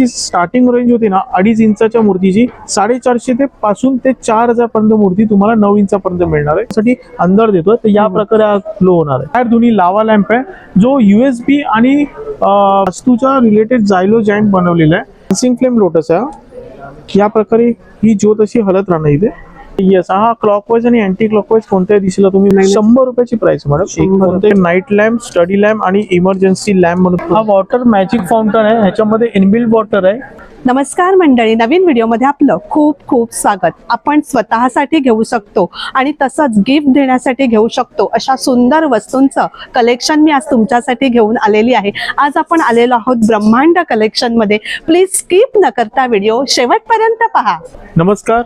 जी starting range होती ना अडीच इंचाच्या मूर्तीची साडेचारशे ते पासून ते चार हजार पर्यंत मूर्ती तुम्हाला नऊ इंचापर्यंत मिळणार आहे. त्यासाठी अंदर देतो तर या प्रकारे हा फ्लो होणार आहे. बाहेर दोन्ही लावा लॅम्प आहे जो युएसबी आणि वास्तूच्या रिलेटेड जायलो जॉईंट बनवलेला आहे. सिंग फ्लेम लोटस आहे. या प्रकारे ही ज्योत अशी हलत राहणार इथे. येस हा क्लॉकवाईज आणि अँटी क्लॉकवाईज कोणत्याही दिशेला तुम्ही शंभर रुपयाची प्राइस मॅडम कोणते नाईट लॅम्प स्टडी लॅम्प आणि इमर्जन्सी लॅम्प म्हणून हा वॉटर मॅजिक फाउंटन आहे. ह्याच्यामध्ये इनबिल्ड वॉटर आहे. नमस्कार मंडळी. नवीन व्हिडिओमध्ये आपलं खूप खूप स्वागत. आपण स्वतःसाठी घेऊ शकतो आणि तसंच गिफ्ट देण्यासाठी घेऊ शकतो अशा सुंदर वस्तूंचं कलेक्शन मी आज तुमच्यासाठी घेऊन आलेली आहे. आज आपण आलेलो आहोत ब्रह्मांड कलेक्शनमध्ये प्लीज स्किप न करता व्हिडिओ शेवटपर्यंत पहा. नमस्कार.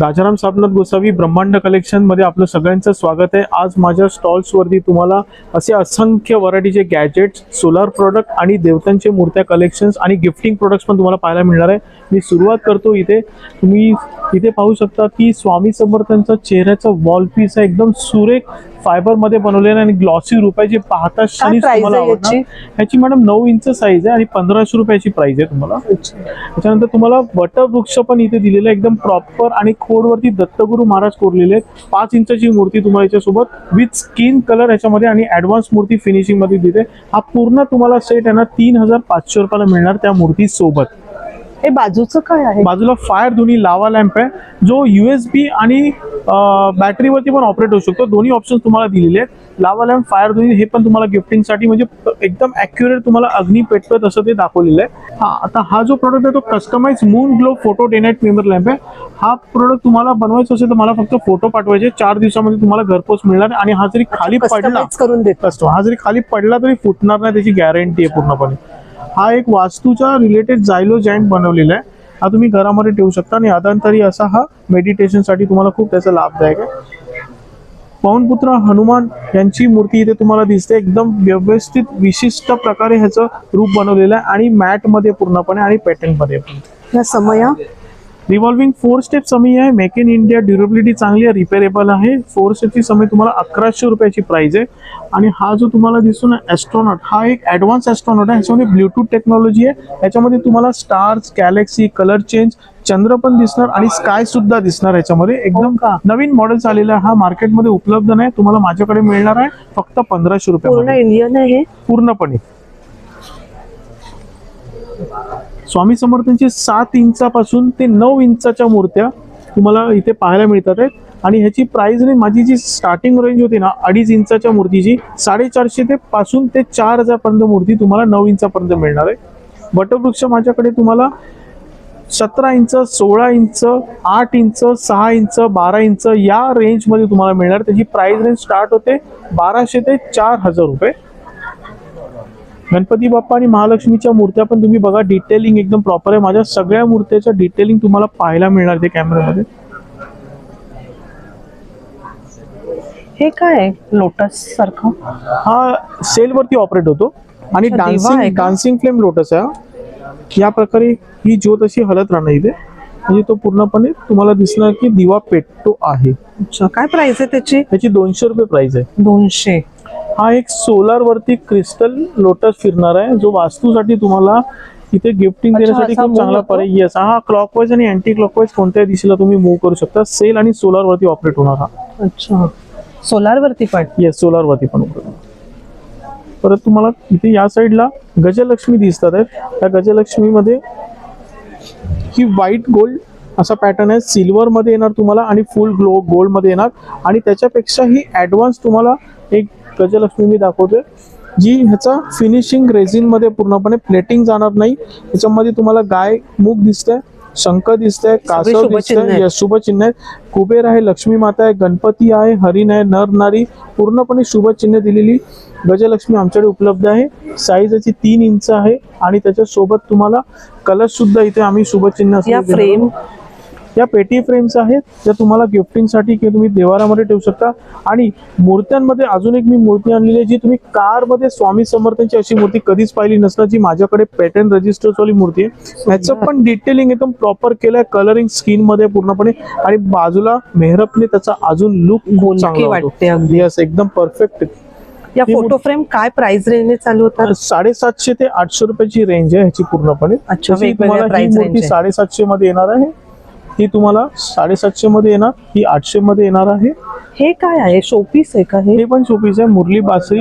राजाराम साबनाथ गोसावी ब्रह्मांड कलेक्शनमध्ये आपलं सगळ्यांचं स्वागत आहे. आज माझ्या स्टॉल्स वरती तुम्हाला असे असंख्य व्हरायटीचे गॅजेट्स सोलार प्रोडक्ट आणि देवतांचे मूर्त्या कलेक्शन्स आणि गिफ्टिंग प्रोडक्ट्स पण तुम्हाला पाहायला मिळणार आहे. मी सुरुवात करतो इथे. तुम्ही इथे पाहू शकता की स्वामी समर्थांचा चेहऱ्याचा वॉल पीस आहे. एकदम सुरेख फायबरमध्ये बनवलेला आणि ग्लॉसी रुपये जे पाहता क्षणीच price तुम्हाला आहे आवडणार. ह्याची मॅडम नऊ इंच साईज आहे आणि पंधराशे रुपयाची प्राइस आहे तुम्हाला. त्याच्यानंतर तुम्हाला वटवृक्ष पण इथे दिलेलं आहे. एकदम प्रॉपर आणि खोडवरती दत्तगुरु महाराज कोरलेले आहेत. पाच इंचाची मूर्ती तुम्हाला याच्यासोबत विथ स्किन कलर याच्यामध्ये आणि ऍडव्हान्स मूर्ती फिनिशिंगमध्ये दिते हा पूर्ण तुम्हाला सेट आहे ना तीन हजार पाचशे रुपयाला मिळणार त्या मूर्ती सोबत हे बाजूचं काय आहे? बाजूला फायर दोन्ही लावा लॅम्प आहे. जो युएसबी आणि बॅटरीवरती पण ऑपरेट होऊ शकतो. दोन्ही ऑप्शन तुम्हाला दिलेले आहेत. लावा लॅम्प फायर दोन्ही हे पण तुम्हाला गिफ्टिंगसाठी म्हणजे एकदम अॅक्युरेट तुम्हाला अग्नी पेटवत असं ते दाखवलेलं आहे. हा आता हा जो प्रोडक्ट आहे तो customise moon glow photo day night member lamp आहे. हा प्रोडक्ट तुम्हाला बनवायचा असेल तर मला फक्त फोटो पाठवायचे. चार दिवसामध्ये तुम्हाला घरपोच मिळणार आणि हा जरी खाली पडला करून देत. कस्टमर हा जरी खाली पडला तरी फुटणार नाही त्याची गॅरंटी आहे पूर्णपणे. हा एक वास्तूच्या रिलेटेड जायलो जॅन्ट बनवलेला आहे. हा तुम्ही घरामध्ये ठेवू शकता आणि अदांतरी असा हा मेडिटेशनसाठी तुम्हाला खूप त्याचा लाभदायक आहे. पवनपुत्र हनुमान यांची मूर्ती इथे तुम्हाला दिसते. एकदम व्यवस्थित विशिष्ट प्रकारे ह्याचं रूप बनवलेलं आहे आणि मॅटमध्ये पूर्णपणे आणि पॅटर्नमध्ये पण. या समया रिव्हॉल्विंग फोर स्टेप समी आहे. मेक इन इंडिया ड्युरेबिलिटी चांगली आहे रिपेरेबल आहे. फोर स्टेपची समय तुम्हाला अकराशे रुपयाची प्राइस आहे. आणि हा जो तुम्हाला दिसतो ना ॲस्ट्रॉनॉट हा एक ॲडव्हान्स ॲस्ट्रॉनॉट आहे. ह्याच्यामध्ये ब्लूटूथ टेक्नॉलॉजी आहे. ह्याच्यामध्ये तुम्हाला स्टार्स गॅलेक्सी कलर चेंज चंद्र पण दिसणार आणि स्काय सुद्धा दिसणार ह्याच्यामध्ये एकदम हो का? नवीन मॉडेल आलेला आहे. हा मार्केटमध्ये उपलब्ध नाही. तुम्हाला माझ्याकडे मिळणार आहे. फक्त पंधराशे पूर्ण रुपये इंडियन आहे हे? पूर्णपणे. स्वामी समर्थांची सात इंचापासून ते नऊ इंचाच्या मूर्त्या तुम्हाला इथे पाहायला मिळतात आहेत. आणि ह्याची प्राइस नाही माझी जी स्टार्टिंग रेंज होती ना अडीच इंचाच्या मूर्तीची साडेचारशे ते पासून ते चार हजारपर्यंत मूर्ती तुम्हाला नऊ इंचापर्यंत मिळणार आहे. वटवृक्ष माझ्याकडे तुम्हाला सतरा इंच सोळा इंच आठ इंच सहा इंच बारा इंच या रेंजमध्ये तुम्हाला मिळणार. त्याची प्राइस रेंज स्टार्ट होते बाराशे ते चार हजार रुपये. गणपती बाप्पा आणि महालक्ष्मीच्या मूर्त्या पण तुम्ही बघा डिटेलिंग एकदम प्रॉपर आहे. माझ्या सगळ्या मूर्त्याचं डिटेलिंग तुम्हाला पाहायला मिळणार ते कॅमेऱ्यामध्ये हे काय लोटस सारखं? हा सेलवरती ऑपरेट होतो. आणि डान्सिंग? डान्सिंग फ्लेम लोटस आहे. या प्रकारे ही ज्योत अशी हलत राहणार इथे. म्हणजे तो पूर्णपणे तुम्हाला दिसणार की दिवा पेटतो आहे. अच्छा काय प्राइस आहे त्याची? त्याची दोनशे रुपये प्राइस आहे. दोनशे. हा एक सोलार वरती क्रिस्टल लोटस फिरणार आहे. जो वास्तूसाठी तुम्हाला इथे गिफ्टिंग देण्यासाठी खूप चांगला? पर्याय येस हा क्लॉकवाईज आणि अँटी क्लॉकवाईज कोणत्याही दिशेला तुम्ही मूव्ह करू शकता. सेल आणि सोलार वरती ऑपरेट होणार हा. अच्छा. सोलार वरती पण? येस सोलार वरती पण परत तुम्हाला इथे या साईडला गजलक्ष्मी दिसतात आहेत. त्या गजलक्ष्मीमध्ये ही व्हाईट गोल्ड असा पॅटर्न आहे. सिल्वर मध्ये येणार तुम्हाला आणि फुल ग्लो गोल्डमध्ये येणार. आणि त्याच्यापेक्षा ही ऍडव्हान्स तुम्हाला एक गजलक्ष्मी मी दाखवतोय. जी ह्याचा फिनिशिंग रेझिनमध्ये पूर्णपणे प्लेटिंग जाणार नाही. त्याच्यामध्ये तुम्हाला गाय मूग दिसतंय शंख दिसतंय कासव दिसतंय. आहेत. शुभचिन्ह आहे कुबेर आहे लक्ष्मी माता आहे गणपती आहे हरिण आहे नर नारी. पूर्णपणे शुभचिन्ह दिलेली गजलक्ष्मी आमच्याकडे उपलब्ध आहे. साईज याची तीन इंच आहे आणि त्याच्या सोबत तुम्हाला कलश सुद्धा इथे आम्ही शुभचिन्ह फ्रेम आहोत. या पेटी फ्रेम्स आहेत ज्या तुम्हाला गिफ्टिंगसाठी किंवा तुम्ही देवारामध्ये ठेवू शकता. आणि मूर्त्यांमध्ये अजून एक मी मूर्ती आणलेली आहे जी तुम्ही कारमध्ये स्वामी समर्थांची अशी मूर्ती कधीच पाहिली नसणार जी माझ्याकडे पॅटर्न रजिस्टर्स वाली मूर्ती आहे. ह्याचं पण डिटेलिंग एकदम प्रॉपर केलंय कलरिंग स्किनमध्ये पूर्णपणे. आणि बाजूला मेहरपने त्याचा अजून लुक बोलकी वाटते अगदी. यस एकदम परफेक्ट या फोटो फ्रेम काय प्राइस रेंजने चालू होतात? साडेसातशे ते आठशे रुपयाची रेंज आहे ह्याची पूर्णपणे. साडेसातशे मध्ये येणार आहे. ही तुम्हाला साडेसातशे मध्ये येणार ही आठशे मध्ये येणार आहे. हे काय आहे? शोपीस आहे का हे? पण शोपीस आहे मुरली बासरी.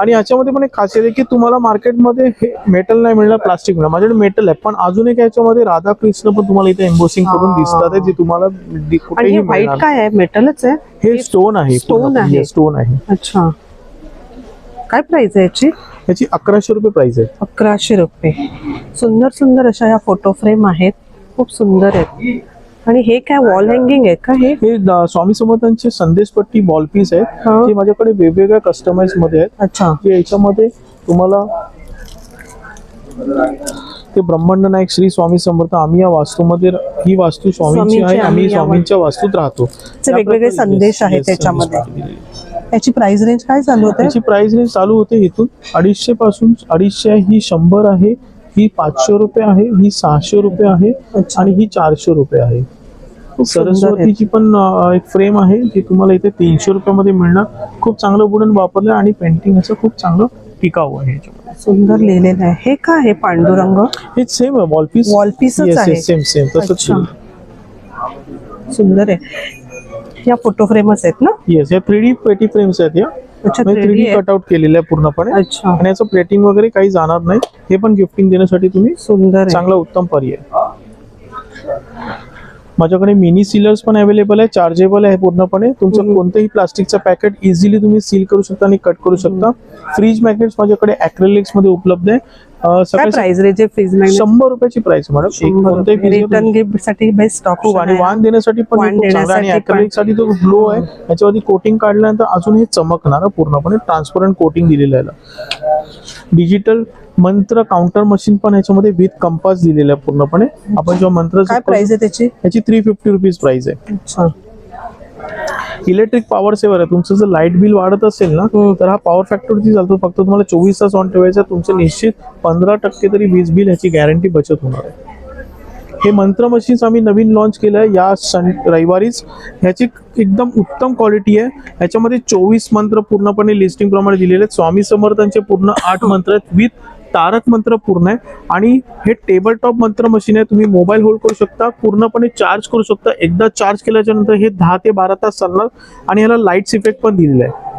आणि याच्यामध्ये पण एक खासियत आहे की तुम्हाला मार्केटमध्ये हे मेटल नाही मिळणार प्लास्टिक मिळणार. माझ्याकडे मेटल आहे पण अजून एक याच्यामध्ये राधाकृष्ण पण तुम्हाला इथे एम्बोसिंग करून. दिसतात आहे जे तुम्हाला दि- आणि हे व्हाईट मिळणार काय आहे? मेटलच आहे? हे स्टोन आहे stone आहे. स्टोन आहे. अच्छा. काय प्राइस आहे याची? याची अकराशे रुपये प्राइस आहे. अकराशे रुपये. सुंदर सुंदर अशा या फोटो फ्रेम आहेत. खूप सुंदर आहेत. आणि हे काय वॉल हँगिंग आहे का हे? हे स्वामी समर्थांचे संदेशपट्टी बॉल पीस आहेत हा. जे माझ्याकडे वेगवेगळ्या कस्टमाइजमध्ये आहेत. अच्छा. याच्यामध्ये तुम्हाला ते ब्रह्मांड नायक श्री स्वामी समर्थ आम्ही या वास्तूमध्ये ही वास्तू स्वामींची स्वामींची आहे आम्ही आम्ही या स्वामींच्या वास्तूत राहतो. वेगवेगळे प्रकारे- संदेश Yes, आहेत yes, त्याच्यामध्ये. संदेश आहेत. याची प्राइस रेंज काय चालू होते? त्याची प्राइस रेंज चालू होते इथून अडीचशे पासून अडीचशे आहे ही शंभर आहे. ही पाचशे रुपये आहे ही सहाशे रुपये आहे. आणि ही चारशे रुपये आहे. सरस्वतीची पण एक फ्रेम आहे जी तुम्हाला इथे तीनशे रुपयामध्ये मिळणार. खूप चांगलं वुडन वापरलं आणि पेंटिंग असं खूप चांगलं टिकाऊ आहे सुंदर लिहिलेलं आहे. हे काय आहे पांडुरंग? हे सेम आहे वॉल पीस Wall piece च आहे. सेम सेम तसंच. सुंदर आहे. या फोटो फ्रेमच आहेत ना? येस या थ्री डी पेटी फ्रेम्स आहेत या. थ्री 3D डी आहे. कटआउट केलेलं आहे. पूर्णपणे. आणि याचं प्लेटिंग वगैरे काही जाणार नाही. हे पण गिफ्टिंग देण्यासाठी तुम्ही सुंदर चांगला उत्तम पर्याय. माझ्याकडे मिनी सीलर्स पण अवेलेबल आहे चार्जेबल आहे पूर्णपणे. तुमचं. कोणतंही प्लास्टिकचं पॅकेट इझिली तुम्ही सील करू शकता आणि कट करू शकता. फ्रीज मॅग्नेट्स माझ्याकडे मध्ये उपलब्ध आहे. काय प्राइस आहे फ्रीज मॅग्नेट शंभर रुपयाची प्राइस मॅडम. रिटर्न गिफ्टसाठी बेस्ट खूप आणि वाण देण्यासाठी पण आणि साठी तो ग्लो आहे. याच्यावरती कोटिंग काढल्यानंतर अजून हे चमकणार पूर्णपणे. ट्रान्सपरंट कोटिंग दिलेलं आहे डिजिटल मंत्र काउंटर मशीन पण याच्यामध्ये विथ कंपास दिलेलं आहे पूर्णपणे. आपण जेव्हा मंत्र काय प्राइस आहे त्याची? याची थ्री फिफ्टी रुपीज प्राइस आहे. इलेक्ट्रिक पॉवर सेवर आहे. तुमचं जर लाइट बिल वाढत असेल ना. तर हा पॉवर फॅक्टरवरती चालतो. फक्त तुम्हाला चोवीस तास ऑन ठेवायचा तुमचं निश्चित पंधरा टक्के तरी वीज बिल ह्याची गॅरंटी बचत होणार आहे. हे मंत्र मशीन्स आम्ही नवीन लॉन्च केलं आहे. या सन रविवारीच. ह्याची एकदम उत्तम क्वालिटी आहे. ह्याच्यामध्ये चोवीस मंत्र पूर्णपणे लिस्टिंग प्रमाणे दिलेले आहेत. स्वामी समर्थांचे पूर्ण आठ मंत्र आहेत. विथ तारक मंत्र पूर्ण आहे. आणि हे टेबल टॉप मंत्र मशीन आहे तुम्ही मोबाईल होल्ड करू शकता पूर्णपणे चार्ज करू शकता. एकदा चार्ज केल्याच्यानंतर हे दहा ते बारा तास चालणार आणि ह्याला लाईट्स इफेक्ट पण दिलेला आहे.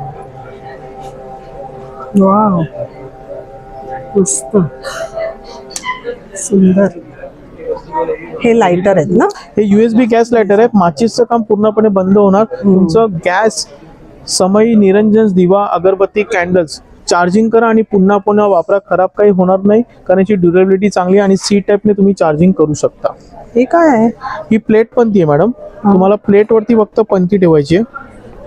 सुंदर. हे लाइटर आहेत ना? हे युएसबी गॅस लायटर आहे माचीसचं काम पूर्णपणे बंद होणार. तुमचं गॅस समई निरंजन दिवा अगरबत्ती कॅन्डल्स चार्जिंग करा आणि पुन्हा पुन्हा वापरा. खराब काही होणार नाही कारण याची ड्युरेबिलिटी चांगली आहे आणि सी टाईपने तुम्ही चार्जिंग करू शकता. हे काय आहे? ही प्लेट पंथी आहे मॅडम तुम्हाला प्लेट वरती फक्त पंथी ठेवायची आहे.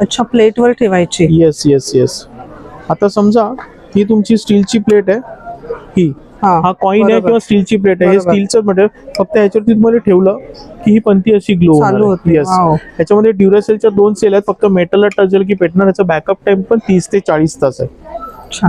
अच्छा प्लेटवर ठेवायची. येस येस येस आता समजा ही तुमची स्टीलची प्लेट आहे. ही. हा कॉइन आहे बरोबर. किंवा स्टीलची प्लेट आहे. हे बरोबर. स्टीलचं मटेरियल फक्त ह्याच्यावरती तुम्हाला ठेवलं की ही पंथी अशी ग्लो चालू होते. येस. ह्याच्यामध्ये ड्युरेसेलच्या दोन सेल आहेत. फक्त मेटलला टच झालं की पेटणार याचा बॅकअप टाइम पण तीस ते चाळीस तास आहे.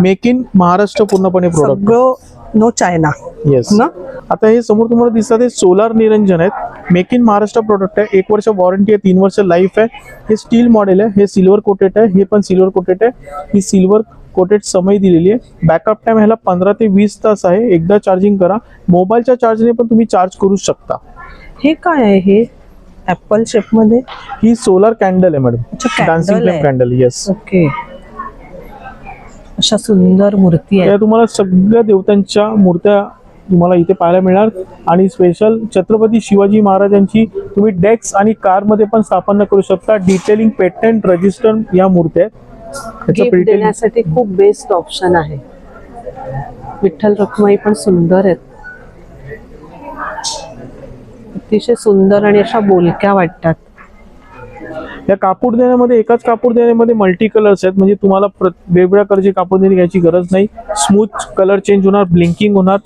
मेक इन महाराष्ट्र पूर्णपणे प्रोडक्ट नो चायना येस ना? आता हे समोर तुम्हाला दिसतात हे सोलार निरंजन आहेत. मेक इन महाराष्ट्र प्रोडक्ट आहे. एक वर्ष वॉरंटी आहे तीन वर्ष लाईफ आहे. हे स्टील मॉडेल आहे. हे सिल्वर कोटेड आहे. हे पण सिल्वर कोटेड आहे. ही सिल्वर कोटेड समय दिलेली आहे. बॅकअप टाइम ह्याला पंधरा ते वीस तास आहे. एकदा चार्जिंग करा. मोबाईलच्या चार्जने पण तुम्ही चार्ज करू शकता. हे काय आहे हे? ऍपल शेपमध्ये? ही सोलार कॅन्डल आहे madam dancing flame. Candle yes okay अशा सुंदर मूर्ती आहेत. तुम्हाला सगळ्या देवतांच्या मूर्त्या तुम्हाला इथे पाहायला मिळणार. आणि स्पेशल छत्रपती शिवाजी महाराजांची तुम्ही डेस्क आणि कारमध्ये पण स्थापना करू शकता. डिटेलिंग पेटंट रजिस्टर या मूर्त्या आहेत. देण्यासाठी खूप बेस्ट ऑप्शन आहे. विठ्ठल रखुमाई पण सुंदर आहेत. अतिशय सुंदर आणि अशा बोलक्या वाटतात. या कापूर देण्यामध्ये एकाच कापूर देण्यामध्ये मल्टी कलर्स आहेत. म्हणजे तुम्हाला वेगवेगळ्या कलरची कापूर देणे घ्यायची गरज नाही. स्मूथ कलर चेंज होणार ब्लिंकिंग होणार.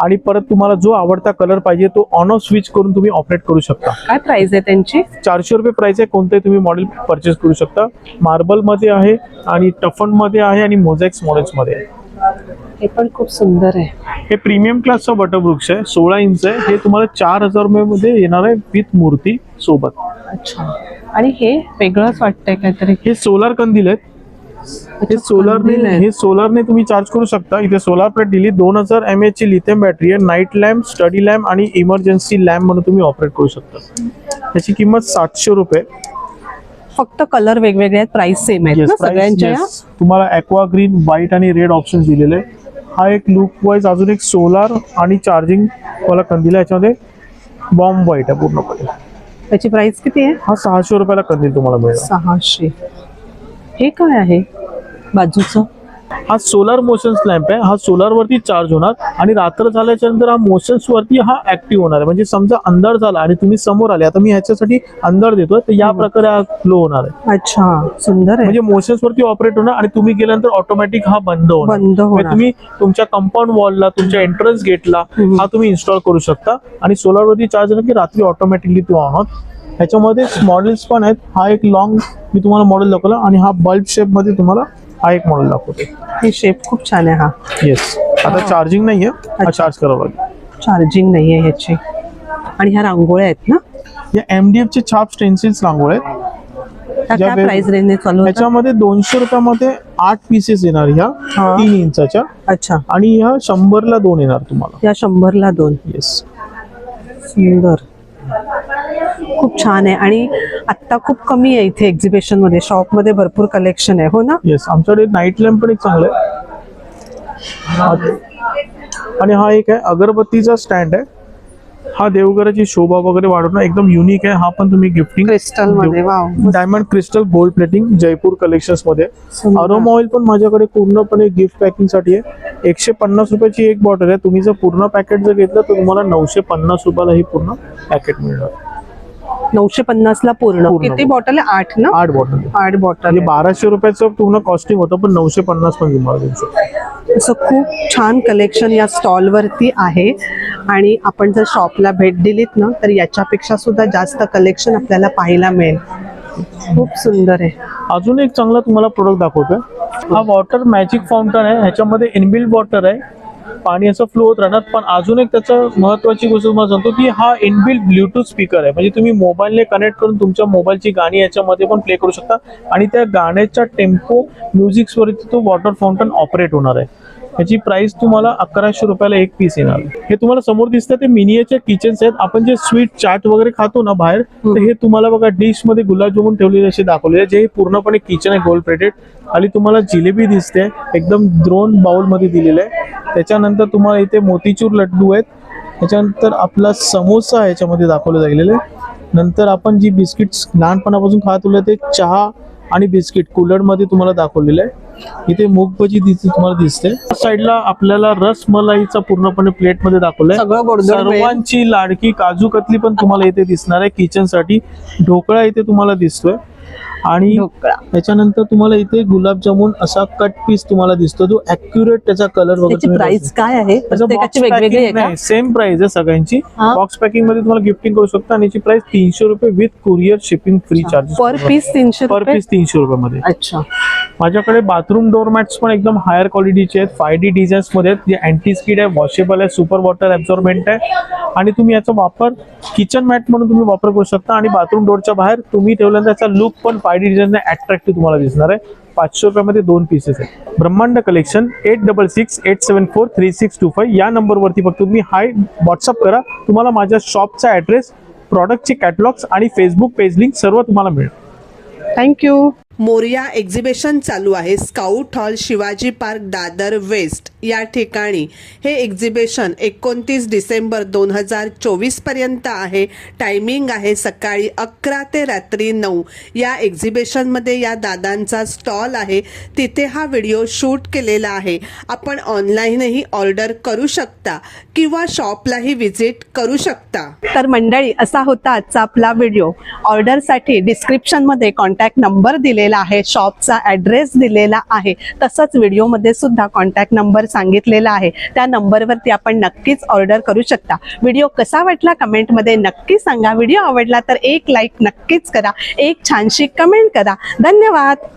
आणि परत तुम्हाला जो आवडता कलर पाहिजे तो ऑन ऑफ स्विच करून तुम्ही ऑपरेट करू शकता. काय प्राइस आहे त्यांची? चारशे रुपये प्राइस आहे. कोणतेही तुम्ही मॉडेल परचेस करू शकता. मार्बलमध्ये आहे आणि टफनमध्ये आहे आणि मोझॅक्स मॉडेल्समध्ये आहे. हे पण खूप सुंदर आहे. हे प्रीमियम क्लासचा वटवृक्ष आहे. सोळा इंच आहे. हे तुम्हाला चार हजार रुपये मध्ये येणार आहे विथ मूर्ती सोबत. अच्छा. आणि हे वेगळंच वाटतंय काहीतरी. हे सोलार कंदील आहेत. हे सोलारने आहे. हे सोलारने तुम्ही चार्ज करू शकता. इथे सोलार प्लेट दिली. दोन हजार एम एच ची लिथियम बॅटरी आहे. नाईट लॅम्प स्टडी लॅम्प आणि इमर्जन्सी लॅम्प म्हणून तुम्ही ऑपरेट करू शकता. त्याची किंमत सातशे रुपये. फक्त कलर वेगवेगळे आहेत. प्राइस सेम आहेत Yes, ना price, सगळ्यांच्या. तुम्हाला ॲक्वा ग्रीन व्हाईट आणि रेड ऑप्शन दिलेले आहे. हा एक लुक वाईज अजून एक सोलार आणि चार्जिंग वाला कंदील आहे. याच्यामध्ये बॉम्ब व्हाईट आहे पूर्णपणे. त्याची प्राइस किती आहे? हा सहाशे रुपयाला कंदील तुम्हाला मिळेल सहाशे. हे काय आहे? बाजूचं? हा सोलार मोशन्स लॅम्प आहे. हा सोलार वरती चार्ज होणार आणि रात्र झाल्याच्यानंतर हा मोशन्स वरती हा ऍक्टिव्ह होणार आहे. म्हणजे समजा अंधार झाला आणि तुम्ही समोर आले आता मी ह्याच्यासाठी अंधार देतोय तर या प्रकारे हा फ्लो होणार आहे. अच्छा सुंदर आहे. म्हणजे मोशन्स वरती ऑपरेट होणार आणि तुम्ही गेल्यानंतर ऑटोमॅटिक हा बंद होणार. बंद म्हणजे होणार. तुम्ही तुमच्या कंपाऊंड वॉलला तुमच्या एंट्रन्स गेटला. हा तुम्ही इन्स्टॉल करू शकता. आणि सोलार वरती चार्ज झाला की रात्री ऑटोमॅटिकली तो ऑन होत. ह्याच्यामध्ये मॉडेल्स पण आहेत. हा एक लॉंग मी तुम्हाला मॉडेल दाखवला आणि हा बल्ब शेपमध्ये तुम्हाला हा एक मॉडेल दाखवते. हे शेप खूप छान आहे हा. येस आता चार्जिंग नाहीये. हा चार्ज करावा लागेल. चार्जिंग नाहीये ह्याची. आणि ह्या रांगोळ्या आहेत ना? या एमडीएफ चे छाप स्टेन्सिल्स रांगोळे आहेत. त्या ज्या काय वेग- प्राइस रेंजने चालू होतात? ह्याच्यामध्ये दोनशे रुपयामध्ये आठ पीसेस येणार ह्या हा. तीन इंचाच्या. अच्छा. आणि ह्या शंभरला दोन येणार तुम्हाला. या शंभरला दोन. येस सुंदर. खूप छान आहे आणि आत्ता खूप कमी आहे इथे एक्झिबिशनमध्ये शॉपमध्ये भरपूर कलेक्शन आहे हो ना? येस आमच्याकडे नाईट लॅम्प पण एक चांगला आहे. आणि हा एक आहे अगरबत्तीचा स्टँड आहे. हा देवघराची शोभा वगैरे वाढवणं एकदम युनिक आहे. हा पण तुम्ही gifting क्रिस्टलमध्ये wow diamond crystal gold plating Jaipur कलेक्शन्समध्ये. Aroma oil पण माझ्याकडे पूर्णपणे गिफ्ट पॅकिंगसाठी आहे. एकशे पन्नास रुपयाची एक बॉटल आहे. तुम्ही जर पूर्ण पॅकेट जर घेतलं तर तुम्हाला नऊशे पन्नास रुपयाला ही पूर्ण पॅकेट मिळणार. नऊशे पन्नास ला पूर्ण. किती बॉटल आहे? आठ ना? आठ बॉटल आठ बॉटल बाराशे रुपयाचं पूर्ण कॉस्टिंग होतं पण नऊशे पन्नास पण असं खूप छान कलेक्शन या स्टॉल वरती आहे. आणि आपण जर शॉपला भेट दिलीत ना तर याच्यापेक्षा सुद्धा जास्त कलेक्शन आपल्याला पाहायला मिळेल. खूप सुंदर आहे. अजून एक चांगला तुम्हाला प्रोडक्ट दाखवतोय. हा वॉटर मॅजिक फाउंटन आहे. ह्याच्यामध्ये इनबिल्ड वॉटर आहे. पाणी असं फ्लो होत राहणार पण अजून एक त्याचं महत्वाची गोष्ट तुम्हाला सांगतो की हा इनबिल्ट ब्लूटूथ स्पीकर आहे. म्हणजे तुम्ही मोबाईलने कनेक्ट करून तुमच्या मोबाईलची गाणी याच्यामध्ये पण प्ले करू शकता. आणि त्या गाण्याच्या टेम्पो म्युझिक्सवरती तो वॉटर फाउंटन ऑपरेट होणार आहे. ह्याची प्राइस तुम्हाला अकराशे रुपयाला एक पीस येणार. हे तुम्हाला समोर दिसतं ते मिनिएच्या किचन्स आहेत. आपण जे स्वीट चाट वगैरे खातो ना बाहेर तर हे तुम्हाला बघा डिशमध्ये गुलाबजामुन ठेवलेले असे दाखवलेले जे पूर्णपणे किचन आहे गोल्ड प्लेटेड आणि तुम्हाला जिलेबी दिसते एकदम द्रोन बाउलमध्ये दिलेलं आहे. त्याच्यानंतर तुम्हाला इथे मोतीचूर लड्डू आहेत. त्याच्यानंतर आपला समोसा याच्यामध्ये दाखवलं गेलेलं आहे नंतर आपण जी बिस्किट्स लहानपणापासून खात होतो ते चहा आणि बिस्किट कूलरमध्ये तुम्हाला दाखवलेलं आहे. इथे मूग भजी दिसते तुम्हाला दिसते. साईडला आपल्याला रस मलाईचा पूर्णपणे प्लेटमध्ये दाखवलंय. सर्वांची लाडकी काजू कतली पण तुम्हाला इथे दिसणार आहे किचनसाठी. ढोकळा इथे तुम्हाला दिसतोय. आणि ढोकळा. त्याच्यानंतर तुम्हाला इथे गुलाबजामुन असा कट पीस तुम्हाला दिसतो जो अॅक्युरेट त्याचा कलर वगैरे प्राइस काय आहे? प्रत्येकाची वेगवेगळी आहे का? सेम प्राइस आहे सगळ्यांची. बॉक्स पॅकिंगमध्ये तुम्हाला गिफ्टिंग करू शकता आणि याची प्राइस तीनशे रुपये with courier shipping free charges per piece तीनशे पर रुपये? पीस तीनशे रुपयामध्ये. अच्छा. माझ्याकडे बाथरूम डोर मॅट्स पण एकदम हायर क्वालिटीचे आहेत. फाय डी डिझाईन्समध्ये जे अँटी स्किड आहे वॉशेबल आहे सुपर वॉटर ॲब्झॉर्बेंट आहे. आणि तुम्ही याचा वापर किचन मॅट म्हणून तुम्ही वापर करू शकता आणि बाथरूम डोरच्या बाहेर तुम्ही ठेवल्यानंतर त्याचा लुक पण फाय डिझाईन अट्रॅक्टिव्ह तुम्हाला दिसणार आहे. पाचशे रुपयामध्ये दोन पीसेस आहेत. Brahmand collection eight double six eight seven four three six two five या नंबरवरती फक्त तुम्ही हाय व्हॉट्सअप करा. तुम्हाला माझ्या शॉपचा ॲड्रेस प्रॉडक्टचे कॅटलॉग्स आणि फेसबुक पेज लिंक सर्व तुम्हाला मिळेल. थँक्यू मोरिया एक्झिबिशन चालू आहे. Scout hall Shivaji park Dadar west. या ठिकाणी हे एक्झिबिशन एकोणतीस डिसेंबर दोन हजार चोवीसपर्यंत आहे. टायमिंग आहे सकाळी अकरा ते रात्री नऊ. या एक्झिबिशनमध्ये या दादांचा स्टॉल आहे. तिथे हा व्हिडिओ शूट केलेला आहे. आपण ऑनलाईनही ऑर्डर करू शकता किंवा शॉपलाही व्हिजिट करू शकता. तर मंडळी असा होता आजचा आपला व्हिडिओ ऑर्डरसाठी डिस्क्रिप्शनमध्ये कॉन्टॅक्ट नंबर दिले दिलेला आहे शॉपचा ॲड्रेस दिलेला आहे. तसंच व्हिडिओमध्ये सुद्धा कॉन्टॅक्ट नंबर सांगितलेला आहे. त्या नंबरवरती आपण नक्कीच ऑर्डर करू शकता. व्हिडिओ कसा वाटला कमेंटमध्ये नक्की सांगा. व्हिडिओ आवडला तर एक लाईक नक्कीच करा. एक छानशी कमेंट करा. धन्यवाद.